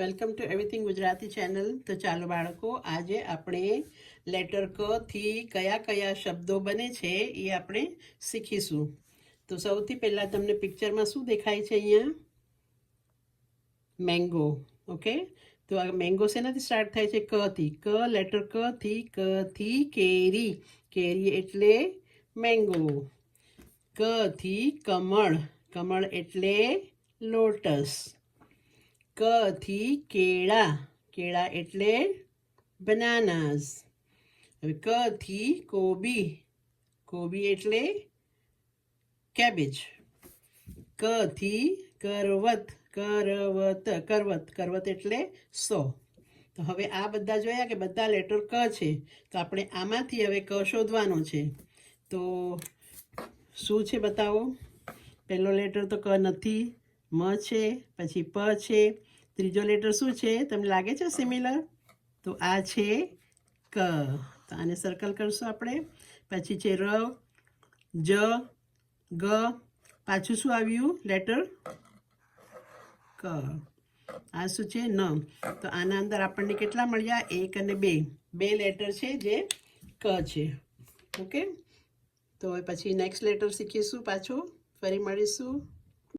Welcome to everything Gujarati channel. તો ચાલો બાળકો, આજે આપણે લેટર ક થી કયા કયા શબ્દો બને છે એ આપણે શીખીશું. તો સૌથી પહેલાં તમને પિક્ચરમાં શું દેખાય છે અહીંયા? મેંગો. ઓકે? તો આ મેંગો શેનાથી સ્ટાર્ટ થાય છે? ક થી. ક લેટર ક થી ક થી કેરી. કેરી એટલે મેંગો. ક થી કમળ. કમળ એટલે લોટસ. ક થી કેળા? કેળા એટલે બનાનાસ હવે ક થી કોબી? કોબી એટલે કેબેજ ક થી કરવત? કરવત કરવત. કરવત એટલે સો. તો હવે આ બધા જોયા કે બધા લેટર ક છે. તો આપણે આમાંથી હવે ક શોધવાનો છે. તો શું છે બતાવો? પહેલો લેટર તો ક નથી. મ છે, પછી પ છે. ત્રીજો લેટર શું છે? તમને લાગે છે સિમિલર તો આ છે ક. તો આને સર્કલ કરશું આપણે. પછી છે ર, જ, ગ. પાછું શું આવ્યું? લેટર ક. આ શું છે? ન. તો આના અંદર આપણને કેટલા મળ્યા? એક અને બે. બે લેટર છે જે ક છે. ઓકે તો પછી નેક્સ્ટ લેટર શીખીશું પાછું. ફરી મળીશું.